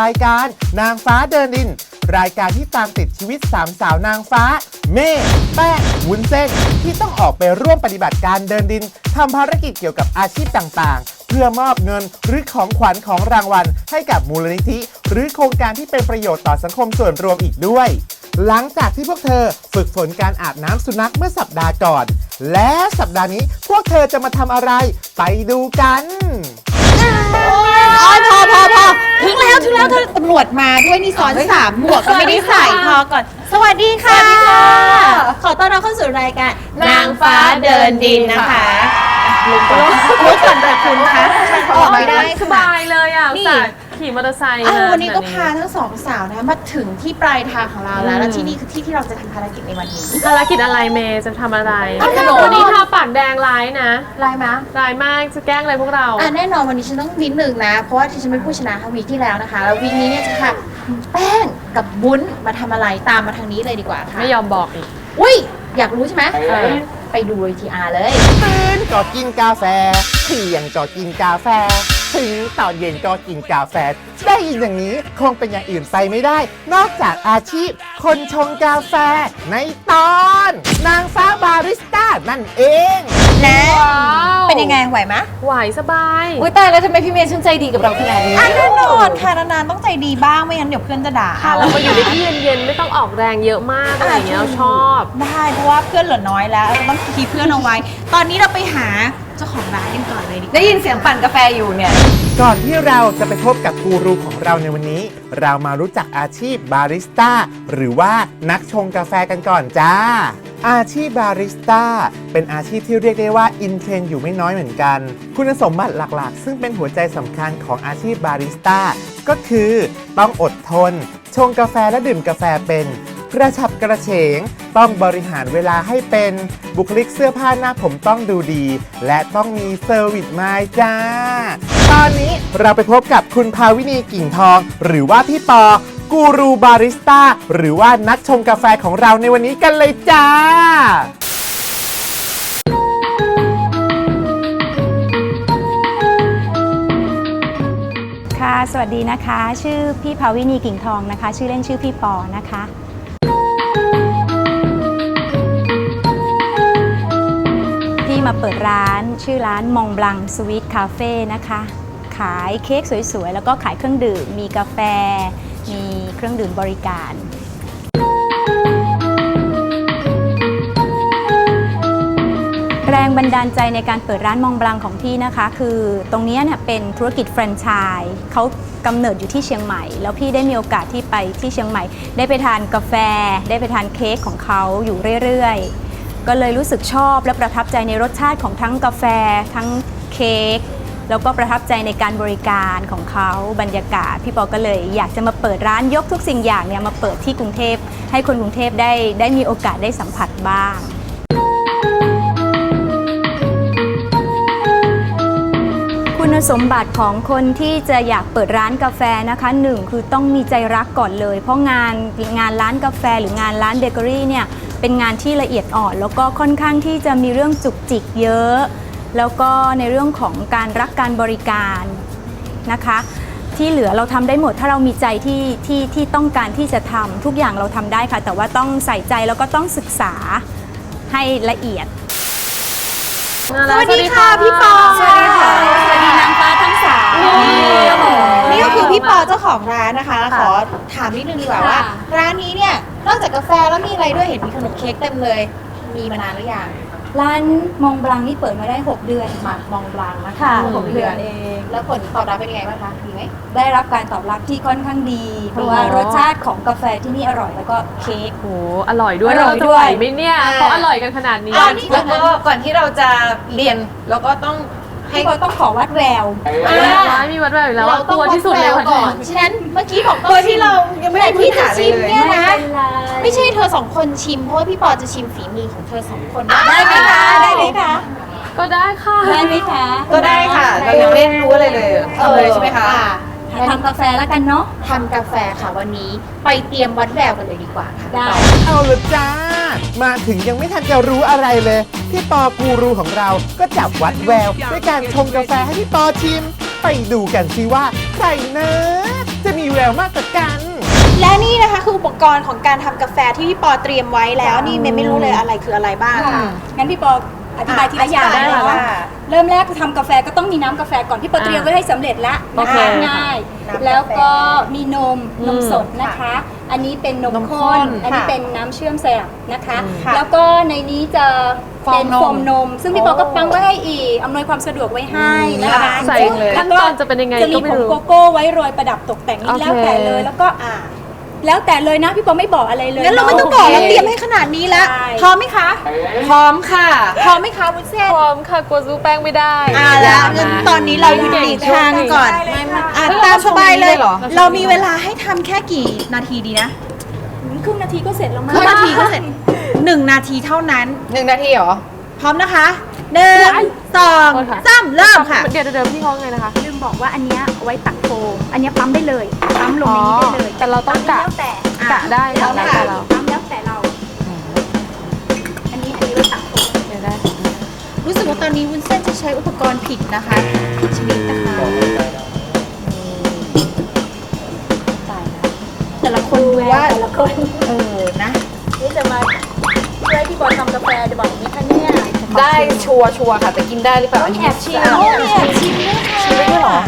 รายการ นางฟ้าเดินดิน รายการที่ตามติดชีวิตสามสาวนางฟ้า เมฆแป้งวุ้นเส้นที่ต้องออกไปร่วมปฏิบัติการเดินดินทำภารกิจเกี่ยวกับอาชีพต่างๆ เพื่อมอบเงินหรือของขวัญของรางวัล ให้กับมูลนิธิ หรือโครงการที่เป็นประโยชน์ต่อสังคมส่วนรวมอีกด้วย หลังจากที่พวกเธอฝึกฝนการอาบน้ำสุนัขเมื่อสัปดาห์ก่อน และสัปดาห์นี้พวกเธอจะมาทำอะไร ไปดูกัน โอ้ยพอพอพอถึงแล้วถึงแล้ วเธอตำรวจมาด้วยนี่ซ้อนสามหมวกก็ไม่ได้ใส่พอก่อน สวัสดีค่ะ ขอต้อนรับเข้าสู่รายการนางฟ้าเดินดินนะคะลุกก่อนลุกก่อนแต่คุณคะออกไม่ได้สบายเลยอะนี่สาด ขี่มอเตอร์ไซค์อ้าวมาวันนี้ก็แบบพาทั้งสองสาวนะมาถึงที่ปลายทางของเราแล้วอืมแล้วที่นี่คือที่ที่เราจะทำภารกิจในวันนี้ ภารกิจอะไรเมย์จะทำอะไรเอาขนมวันนี้ทาปากแดงร้ายนะลายมะร้ายมากจะแกล้งอะไรพวกเราอะแน่นอนวันนี้ฉันต้องวินหนึ่งนะ เพราะว่าที่ฉันเป็นผู้ชนะค่ะวีคที่แล้วนะคะ แล้ววีคนี้เนี่ยจะค่ะแป้งกับบุ้นมาทำอะไรตามมาทางนี้เลยดีกว่าค่ะไม่ยอมบอกอีกอุ้ยอยากรู้ใช่ไหมเออไปดูวีทีอาร์เลย ตื่นก็กินกาแฟเที่ยงก็กินกาแฟ ถึงตอนเย็นก็กินกาแฟ ได้ยินอย่างนี้คงเป็นอย่างอื่นไปไม่ได้ นอกจากอาชีพ คนชงกาแฟในตอน นางฟ้าบาริสต้านั่นเอง นะว้าว เป็นยังไงไหวไหมไหวสบาย อุ้ยตายแล้วทำไมพี่เมย์ช่างใจดีกับเราขนาดนี้แน่นอนค่ะนานๆต้องใจดีบ้างไม่งั้นเดี๋ยวเพื่อนจะด่าค่ะเรามาอยู่ในที่เย็นๆ ไม่ต้องออกแรงเยอะมากอะไรอย่างเงี้ยเราชอบ ได้เพราะว่าเพื่อนเหลือน้อยแล้วเราต้องคีเพื่อนเอาไว้ ตอนนี้เราไปหา เจ้าของร้านกันก่อนเลยนี่ได้ยินเสียงปั่นกาแฟอยู่เนี่ย ก่อนที่เราจะไปพบกับกูรูของเราในวันนี้ เรามารู้จักอาชีพบาริสต้า หรือว่านักชงกาแฟกันก่อนจ้า อาชีพบาริสต้า เป็นอาชีพที่เรียกได้ว่าอินเทรนด์อยู่ไม่น้อยเหมือนกัน คุณสมบัติหลักๆ ซึ่งเป็นหัวใจสำคัญของอาชีพบาริสต้า ก็คือ ต้องอดทน ชงกาแฟและดื่มกาแฟเป็น กระฉับกระเฉง ต้องบริหารเวลาให้เป็นบุคลิกเสื้อผ้าหน้าผมต้องดูดี และต้องมีเซอร์วิสมายจ้า ตอนนี้เราไปพบกับคุณภาวินีกิ่งทอง หรือว่าพี่ปอกูรูบาริสต้าหรือว่านักชงกาแฟของเราในวันนี้กันเลยจ้า ค่ะ สวัสดีนะคะ ชื่อพี่ภาวินีกิ่งทองนะคะ ชื่อเล่นชื่อพี่ปอนะคะ มาเปิดร้านชื่อร้านมองบลังสวีทคาเฟ่นะคะ ขายเค้กสวยๆ แล้วก็ขายเครื่องดื่ม มีกาแฟ มีเครื่องดื่มบริการแรงบันดาลใจในการเปิดร้านมองบลังของพี่นะคะ คือตรงนี้เนี่ยเป็นธุรกิจแฟรนไชส์เขากำเนิดอยู่ที่เชียงใหม่ แล้วพี่ได้มีโอกาสที่ไปที่เชียงใหม่ ได้ไปทานกาแฟ ได้ไปทานเค้กของเขาอยู่เรื่อยๆ ก็เลยรู้สึกชอบและประทับใจในรสชาติของทั้งกาแฟ ทั้งเค้กแล้วก็ประทับใจในการบริการของเขาบรรยากาศ พี่ปอก็เลยอยากจะมาเปิดร้านยกทุกสิ่งอย่างเนี่ยมาเปิดที่กรุงเทพ ให้คนกรุงเทพได้ได้มีโอกาสได้สัมผัสบ้างคุณสมบัติของคนที่จะอยากเปิดร้านกาแฟนะคะหนึ่งคือต้องมีใจรักก่อนเลย เพราะงานงานร้านกาแฟหรืองานร้านเบเกอรี่เนี่ย เป็นงานที่ละเอียดอ่อน แล้วก็ค่อนข้างที่จะมีเรื่องจุกจิกเยอะ แล้วก็ในเรื่องของการรักการบริการนะคะ ที่เหลือเราทำได้หมดถ้าเรามีใจที่ที่ที่ต้องการที่จะทำทุกอย่างเราทำได้ค่ะ แต่ว่าต้องใส่ใจแล้วก็ต้องศึกษาให้ละเอียดสวัสดีค่ะพี่ปอสวัสดีค่ะสวัสดีนางฟ้าทั้งสามนี่ก็คือพี่ปอเจ้าของร้านนะคะ ขอถามนิดนึงดีกว่าว่า ร้านนี้เนี่ย นอกจากกาแฟแล้วมีอะไรด้วยเห็นมีขนมเค้กเต็มเลย มีมานานหรือยังร้านมองบลังนี่เปิดมาได้ 6 เดือนค่ะ มองบลังนะคะค่ะหกเดือนเอง แล้วผลตอบรับเป็นยังไงบ้างคะดีไหม ได้รับการตอบรับที่ค่อนข้างดี เพราะว่ารสชาติของกาแฟที่นี่อร่อยแล้วก็เค้ก โห อร่อยด้วยอร่อยเราจะด้ไหววยไหมเนี่ยเขาอร่อยกันขนาดนี้อ่านี่แล้วก็ก่อนที่เราจะเรียนเราก็ต้อง ให้พี่ปอต้องขอวัดแววร้ายมีวัดแบบอยู่แล้วว่าต้กองลัวที่สุดเลยวัวันก่อนนี้ฉะนั้นเมื่อกี้บอกตัวที่เรายังไม่ได้แต่พื้ที่นจะฐานเลชิยมเลยเนี่ยนะไม่เป็นไรไม่ใช่เธอสองคนชิมเพราะว่าพี่ปอจะชิมฝีมือของเธอสองคนนะได้ไหมคะได้ไหมคะก็ได้ค่ะ ได้ไหมคะ ก็ได้ค่ะ เรายังไม่รู้อะไรเลยทำเลยใช่ไหมคะอ่ ทำกาแฟแล้วกันเนาะทำกาแฟค่ะวันนี้ไปเตรียมวัดแววกันเลยดีกว่าค่ะได้ เอาละจ้า มาถึงยังไม่ทันจะรู้อะไรเลย พี่ปอกูรูของเราก็จับวัดแววด้วยการชงกาแฟให้พี่ปอชิม ไปดูกันสิว่าใครนะจะมีแววมากกว่ากัน และนี่นะคะคืออุปกรณ์ของการทำกาแฟที่พี่ปอเตรียมไว้แล้วนี่เมย์ไม่รู้เลยอะไรคืออะไรบ้างค่ะงั้นพี่ปอ อธิบายทีละอย่างอธิบายได้เลยค่ะค่ะเริ่มแรกทำกาแฟก็ต้องมีน้ำกาแฟก่อนพี่ปอเตรียมไว้ให้สำเร็จแล้วโอนะเคคะง่าย น้ำกาแฟแล้วก็มีนมนมอืมสดนะคะ อันนี้เป็นนมนมข้ข้นนอันนี้ค่ะเป็นน้ำเชื่อมสลับนะคะค่ะ แล้วก็ในนี้จะฟองเป็นนมโฟมนม ซึ่งพี่ปอก็ปังไว้ให้อีกอำนวยความสะดวกไว้ให้นะคะใส่แล้วขั้นตอนจะเป็นยังไงจะมีก็ไม่ผงรู้โกโก้ไว้โรยประดับตกแต่งนี่โอเค แล้วแต่เลย แล้วก็อ่า แล้วแต่เลยนะพี่ปอไม่บอกอะไรเลยงั้นเราไม่ต้องบอกเราเตรียมให้ขนาดนี้แล้วใช่พร้อมไหมคะ พร้อมค่ะ พร้อมไหมคะวุ้นเส้น พร้อมค่ะกลัวสู้แป้งไม่ได้อ่าแล้วงั้นตอนนี้เราอยู่หลีกทางก่อนได้เลยค่ะอะตามสบายเลยเหรอเรามีเวลาให้ทำแค่กี่นาทีดีนะครึ่งนาทีก็เสร็จแล้วมั้ครึ่งนาทีก็เสร็จหนึ่งนาทีเท่านั้นหนึ่งนาทีเหรอ พร้อมนะคะหนึ่ง สองโทษค่ะ สามเริ่มค่ะ เดี๋ยวเดี๋ยวพี่เขาไงนะคะลืมบอกว่าอันเนี้ยเอาไว้ตักโฟมอันเนี้ยปั๊มได้เลยปั๊มลงในนี้ได้เลยแต่เราต้องกะแล้วแต่กะได้แล้วแล้วแต่แต่เรา ปั๊มแล้วแต่เรา อันนี้อันนี้ไว้ตักโฟมเดี๋ยวได้รู้สึกว่าตอนนี้วุ้นเส้นจะใช้อุปกรณ์ผิดนะคะผิดชนิดนะคะแต่ละคนดูว่า แต่ละคนเออนะ นี่จะมาช่วยพี่บอลทำกาแฟจะบอกนี้ค่ะเนี่ย ได้ชัวร์ชัวร์ค่ะแต่กินได้หรือเปล่าต้องแอบชิมอ้าวต้องแอบชิมด้วยค่ะชิมได้ด้วยเหรอ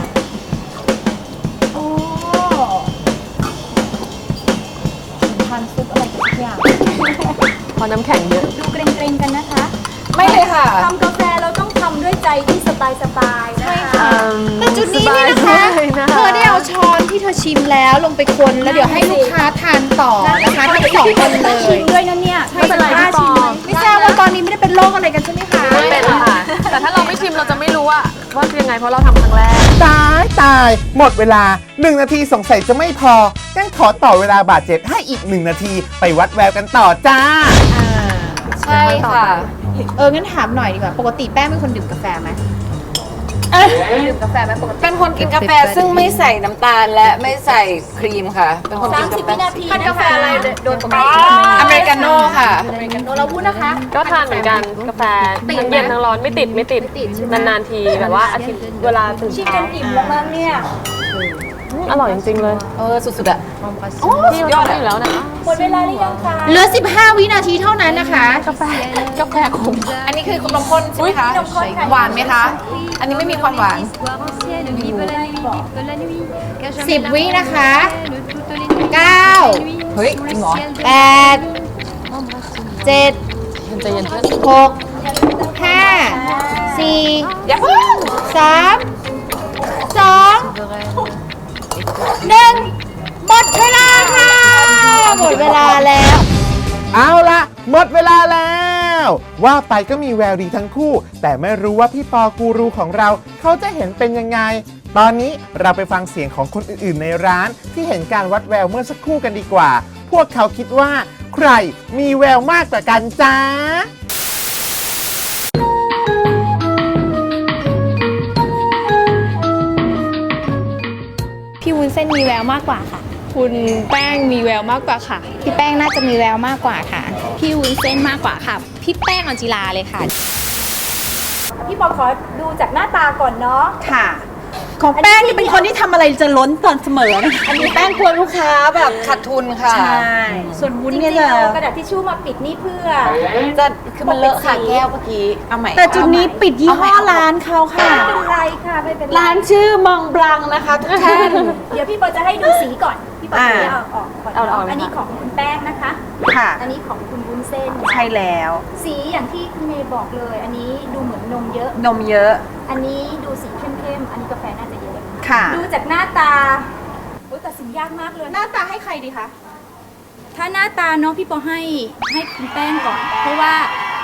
โอ้ทานซุปอะไรกันทุกอย่างพอน้ำแข็งเยอะดูเกรงๆกันนะคะ ไม่เลยค่ะ ทำกาแฟเราต้องทำ ด้วยใจที่สบายๆนะคะ แต่จุดนี้นี่นะคะสบายๆนะคะ เธอได้เอาช้อนที่เธอชิมแล้วลงไปคนแล้วเดี๋ยวให้ลูกค้าทานต่อนะคะทั้งสองคนเลชิยมด้วยนะเนี่ยไม่เป็นไรพี่ปอ ไม่ทราบว่าตอนนี้ไม่ได้เป็นโรคอะไรกันใช่ไหมคะไม่เป็นค่ะ แต่ถ้าเราไม่ชิมเราจะไม่รู้ว่าว่าเป็นยังไงเพราะเราทำครั้งแรก ตายตายหมดเวลา 1 นาทีสงสัยจะไม่พองั้นขอต่อเวลาบาดเจ็บให้อีก 1 นาทีไปวัดแววกันต่อจ้า ใช่ค่ะ เอองั้นถามหน่อยดีกว่า ปกติแป้งเป็นคนดื่มกาแฟไหมดื่มกาแฟไหมปกติเป็นคนกินกาแฟซึ่งไม่ใส่น้ำตาลและไม่ใส่ครีมค่ะ เป็นคนสากิมนกาแฟสิบวินาทีทานกาแฟอะไรโดยปกติอเมริกาโน่ค่ะอเมริกาโน่เราพูดนะคะ ก็ทานเหมือนกันกาแฟติดทั้งไหมเย็นทั้งร้อนไม่ติดไม่ติดติดใช่ไหมนานๆทีแบบว่าอาทิตย์เวลาตื่นชิมเช้ากันอิ่มแล้วมั้งเนี่ย อืมอร่อยจริงๆเลยเออสุดๆอะพี่เราทำอยู่แล้วนะหมดเวลาหรือยังคะเหลือ 15 วินาทีเท่านั้นนะคะ กาแฟกาแฟขมอันนี้คือนมข้นใช่ไหมคะนมข้นค่ะ หวานไหมคะ อันนี้ไม่มีความหวาน 10 วินะคะ 9 เฮ้ยจริงเหรอ 8 7มันจะเย็นขึ้น6 5 4อย่าเพิ่งสามสอง หนึ่งหมดเวลาค่ะ หมดเวลาแล้ว เอาละหมดเวลาแล้ว ว่าไปก็มีแววดีทั้งคู่ แต่ไม่รู้ว่าพี่ปอกูรูของเรา เขาจะเห็นเป็นยังไง ตอนนี้เราไปฟังเสียงของคนอื่นๆในร้าน ที่เห็นการวัดแววเมื่อสักครู่กันดีกว่า พวกเขาคิดว่า ใครมีแววมากกว่ากันจ้า มีแววมากกว่าค่ะ คุณแป้งมีแววมากกว่าค่ะ พี่แป้งน่าจะมีแววมากกว่าค่ะ พี่วุ้นเส้นมากกว่าค่ะ พี่แป้งออนจิลาเลยค่ะ พี่ปอขอดูจากหน้าตาก่อนเนาะค่ะ ของแป้งนี่เป็นคนที่ทำอะไรจะล้นตอนเสมอนะอันนี้แป้งกลัวลูกค้าแบบขาดทุนค่ะ ใช่ส่วนวุ้นจริเนี่ยงจะๆเอากระดาษทิชชู่มาปิดนี่เพื่อ จะคือมันเลอะค่ะแก้วเมื่อกี้ เอาใหม่แต่จุดนี้ปิดยี่ห้อเอาใหม่ร้านเขาค่ะ ไม่เป็นไรค่ะไม่เป็นไรร้านชื่อมองบลังนะคะทุกท่าน เดี๋ยวพี่ปอจะให้ดูสีก่อน พี่ปออ่าจะเอาออกก่อนเอาออกเนาะเลยค่ะ อันนี้ของคุณแป้งนะคะ ค่ะ อันนี้ของคุณวุ้นเส้น ใช่แล้ว สีอย่างที่คุณเมย์บอกเลย อันนี้ดูเหมือนนมเยอะ นมเยอะ อันนี้ดูสีเข้มๆ อันนี้กาแฟน่าจะเยอะค่ะ ดูจากหน้าตาโอ้ยตัดสินยากมากเลย หน้าตาให้ใครดีคะ ถ้าหน้าตาเนาะพี่ปอให้ให้คุณแป้งก่อน เพราะว่า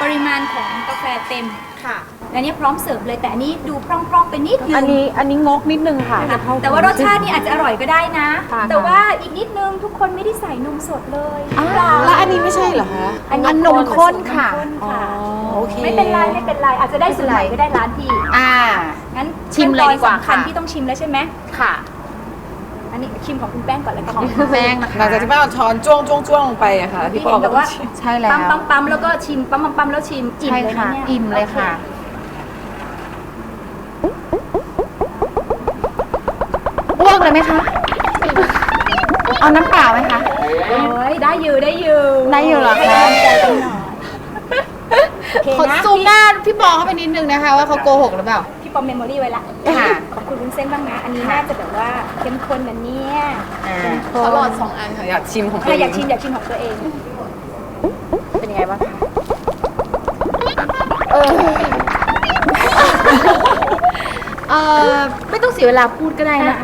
ปริมาณของกาแฟเต็มค่ะอันนี้พร้อมเสิร์ฟเลยแต่อันนี้ดูพร่องๆไปนิดนึงอันนี้อันนี้งกนิดนึงค่ะค่ะแต่ว่ารสชาตินี่อาจจะอร่อยก็ได้นะค่ะแต่ว่าอีกนิดนึงทุกคนไม่ได้ใส่นมสดเลยเปล่าแล้วอันนี้ไม่ใช่เหรอคะอันนี้อันนมข้นค่ะนมข้นค่ะโอเคไม่เป็นไรไม่เป็นไรอาจจะได้สูตรใหม่ก็ได้ร้านพี่อ่า งั้นชิมเลยดีกว่าขั้นตอนสำคัญค่ะ ที่ต้องชิมแล้วใช่ไหมค่ะอันนี้ชิมของคุณแป้งก่อนแล้วกันของคุณแป้งนะคะ หลังจากที่แป้งเอาช้อนจ้วงจ้วงจ้วงลงไปอะค่ะพี่พี่ปอเห็นก็แต่ว่าใช่แล้วปั๊มปั๊มปั๊มแล้วก็ชิมปั๊มปั๊มปั๊มแล้วชิมอิ่มใช่เลยค่ะ นะเนี่ยอิ่มเลยค่ะโอเลยไหมคะ เอาน้ำเปล่าไหมคะโอ้ยได้อยู่ได้อยู่ได้อยู่เหรอคะ ให้กำลังใจกันหน่อยโอเคขอนะ ซูมหน้าพี่ปอเข้าไปนิดนึงนะคะ ว่าเขาโกหกหรือเปล่าพี่ ปอมเมมโมรี่ไว้ละค่ะขอบคุณวุ้นเส้นบ้างนะ อันนี้น่าจะแบบว่าเข้มข้นนะเนี่ยเข้มข้นเขาหลอดสองอันค่ะอยากชิมของตัวอะเออยางกชิมอยากชิมของตัวเอง เป็นยังไงบ้างคะเออไม่ต้องเสียเวลาพูดก็ได้นะ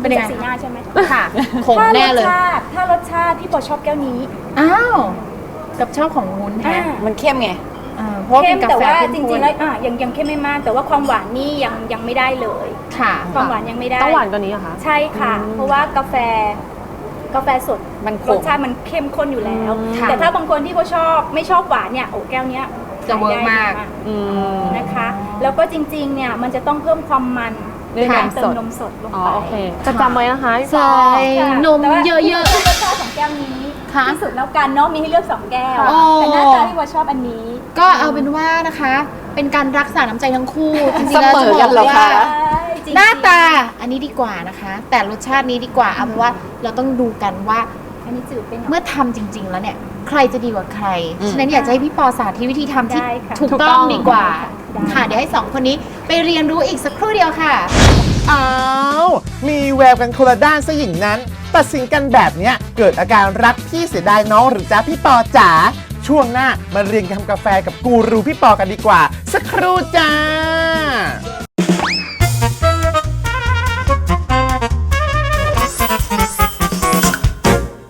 เป็นยังไงสีหน้าใช่ไหมค่ะขมถ้ารแน่สเลยชาติถ้ารสชาติพี่ปอชอบแก้วนี้ อ้าวกับชอบของวุ้นแท้อ่ามันเข้มไงอ่า เพราะว่าเข้เป็มนกาแต่แฟว่าเข้มจข้รินงๆแล้วอะยังยังเข้มไม่มาก แต่ว่าความหวานนี่ยังยังไม่ได้เลย ค่ะความหวานยังไม่ได้ต้องหวานกว่านี้เหรอคะ ใช่ค่ะเพราะว่ากาแฟ กาแฟสดมันขรมสชาติมันเข้มข้นอยู่แล้วค่ะ แต่ถ้าบางคนที่เขาชอบไม่ชอบหวานเนี่ยโอ้แก้วเนี้ยจะเวิร์กมากอืม นะคะ แล้วก็จริงๆเนี่ยมันจะต้องเพิ่มความมันด้วยการนมเติสมดนมสดลงอ๋อไปโอเคจะจำไว้นะคะพี่ปใช่อค่ะนมแต่ว่าเยอะนี่คืรสชาติของแก้วนี้ ค่ะที่สุดแล้วกันเนาะมีให้เลือกสองแก้วโอ้แต่หน้าตาที่ว่าชอบอันนี้ๆก็เอาเป็นว่านะคะ เป็นการรักษาน้ำใจทั้งคู่ จริงๆเสแล้วมจะอบกัอนกเหรอว่าคะ จริงๆหน้าตาอันนี้ดีกว่านะคะ แต่รสชาตินี้ดีกว่าเอาเป็นว่าเราต้องดูกันว่า อันนี้จืดไปหน่อย เมื่อทำจริง ๆ แล้วเนี่ย ใครจะดีกว่าใคร อืม ฉะนั้นอยากจะให้พี่ปอสาธิตวิธีทำที่ได้ค่ะถูกถูกต้ต้อองงดีกว่า ได้ค่ะเดี๋ยวให้สองคนนี้ไปเรียนรู้อีกสักครู่เดียวค่ะ อ้าวมีแววกันคนละด้านซะอย่างนั้น ตัดสินกันแบบเนี้ยเกิดอาการรักพี่เสียดายน้องหรือจ้าพี่ปอจ๋าช่วงหน้ามาเรียนทำกาแฟกับกูรูพี่ปอกันดีกว่า สักครู่จ้า